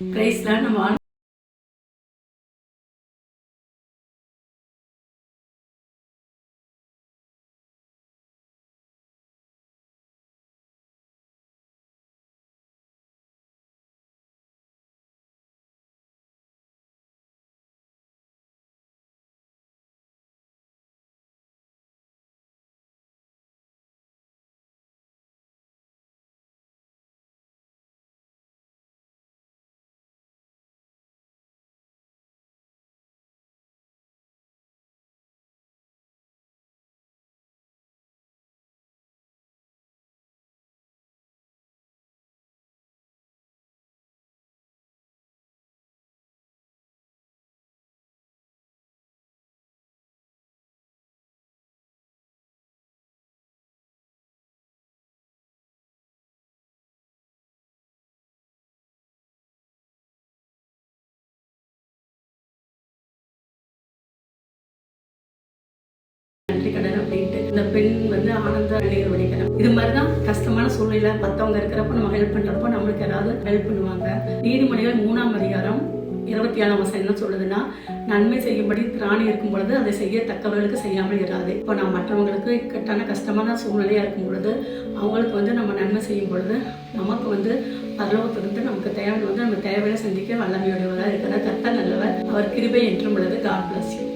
பிரைஸ்லாம் நம்ம இந்த பெண் வந்து ஆனந்த நிலையில் வடிக்கிறேன் இது மாதிரி தான் கஷ்டமான சூழ்நிலை. மற்றவங்க இருக்கிறப்ப நம்ம ஹெல்ப் பண்ணுறப்போ நம்மளுக்கு யாராவது ஹெல்ப் பண்ணுவாங்க. நீதிமொழிகள் மூணாம் அதிகாரம் இருபத்தி ஏழாம் வருஷம் என்ன சொல்லுதுன்னா நன்மை செய்யும்படி திராணி இருக்கும் பொழுது அதை செய்ய தக்கவர்களுக்கு செய்யாமல் இராது. இப்போ நான் மற்றவங்களுக்கு இக்கட்டான கஷ்டமான சூழ்நிலையாக இருக்கும் பொழுது அவங்களுக்கு வந்து நம்ம நன்மை செய்யும் பொழுது நமக்கு வந்து பரலோகத்திலிருந்து நமக்கு தேவை வந்து நம்ம தேவையை சந்திக்க வல்லமையுடையவராக இருக்கிற கத்த நல்லவர். அவர் கிருபை என்றும் உள்ளது. God bless you